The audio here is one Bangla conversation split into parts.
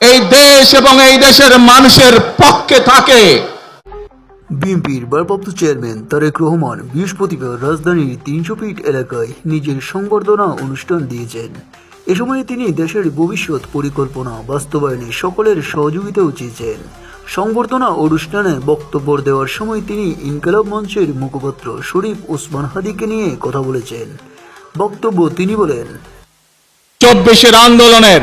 এই দেশ এবং এই দেশের মানুষের পক্ষে থাকে। বিএনপির ভারপ্রাপ্ত চেয়ারম্যান তারেক রহমান বৃহস্পতিবার রাজধানীর তিনশো ফিট এলাকায় নিজের সংবর্ধনা অনুষ্ঠান দিয়েছেন। এ সময় তিনি দেশের ভবিষ্যৎ পরিকল্পনা বাস্তবায়নে সকলের সহযোগিতাও চেয়েছেন। সংবর্ধনা অনুষ্ঠানে বক্তব্য দেওয়ার সময় তিনি ইনকালাব মঞ্চের মুখপাত্র শরীফ ওসমান হাদিকে নিয়ে কথা বলেছেন। বক্তব্য তিনি বলেন চব্বিশের আন্দোলনের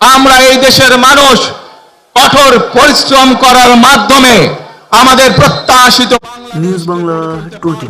আমরা এই দেশের মানুষ কঠোর পরিশ্রম করার মাধ্যমে আমাদের প্রত্যাশিত নিউজ বাংলা টোয়েন্টি